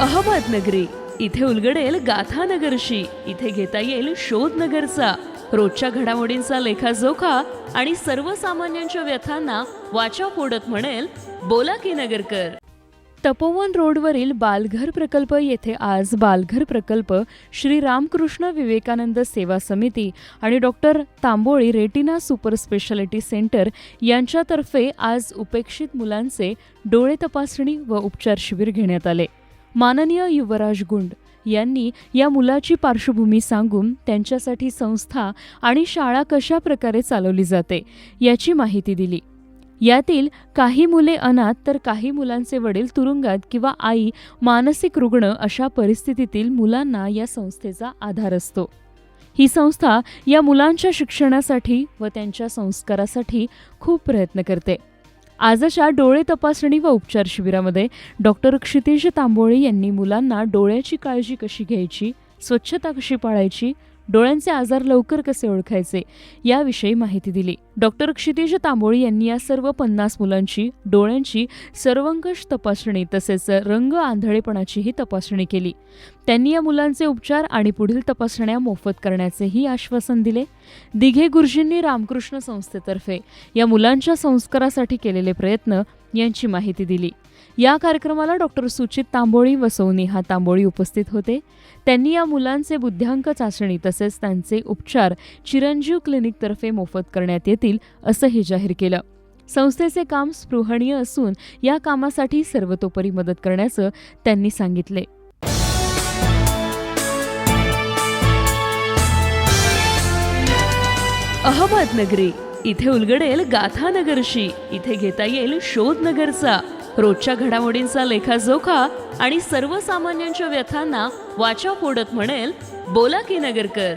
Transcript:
अहमदनगरी इथे उलगडेल गाथानगरशी इथे घेता येईल शोधनगरचा रोजच्या घडामोडींचा लेखाजोखा आणि सर्वसामान्यांच्या व्यथांना वाचा फोडत म्हणेल बोला की नगरकर. तपोवन रोडवरील बालघर प्रकल्प येथे आज बालघर प्रकल्प श्री रामकृष्ण विवेकानंद सेवा समिती आणि doctor Tamboli retina super speciality centre यांच्यातर्फे आज उपेक्षित मुलांचे डोळे तपासणी व उपचार शिबिर घेण्यात आले. माननीय युवराज गुंड यांनी या मुलाची पार्श्वभूमी सांगून त्यांच्यासाठी संस्था आणि शाळा कशा प्रकारे चालवली जाते याची माहिती दिली. यातील काही मुले अनाथ तर काही मुलांचे वडील तुरुंगात किंवा आई मानसिक रुग्ण अशा परिस्थितीतील मुलांना या संस्थेचा आधार असतो. ही संस्था या मुलांच्या शिक्षणासाठी व त्यांच्या संस्कारासाठी खूप प्रयत्न करते. आजच्या डोळे तपासणी व उपचार शिबिरामध्ये डॉक्टर क्षितिज तांबोळे यांनी मुलांना डोळ्याची काळजी कशी घ्यायची स्वच्छता कशी पाळायची डोळ्यांचे आजार लवकर कसे ओळखायचे याविषयी माहिती दिली. डॉक्टर क्षितिज तांबोळी यांनी या सर्व पन्नास मुलांची डोळ्यांची सर्वंकष तपासणी तसेच रंग आंधळेपणाचीही तपासणी केली. त्यांनी या मुलांचे उपचार आणि पुढील तपासण्या मोफत करण्याचेही आश्वासन दिले. दिघे गुरुजींनी रामकृष्ण संस्थेतर्फे या मुलांच्या संस्कारासाठी केलेले प्रयत्न यांची माहिती दिली. या कार्यक्रमाला डॉक्टर सुचित तांबोळी व सौनेहा तांबोळी उपस्थित होते. त्यांनी या मुलांचे बुद्ध्यांक चाचणी तसेच त्यांचे उपचार चिरंजीव क्लिनिकतर्फे मोफत करण्यात येतील असंही जाहीर केलं. संस्थेचे काम स्पृहणीय असून या कामासाठी सर्वतोपरी मदत करण्याचं त्यांनी सांगितले. अहमदनगरी इथे उलगडेल गाथानगरशी. इथे घेता येईल शोधनगरचा. रोजच्या घडामोडींचा लेखाजोखा आणि सर्वसामान्यांच्या व्यथांना वाचा फोडत म्हणेल बोला की नगरकर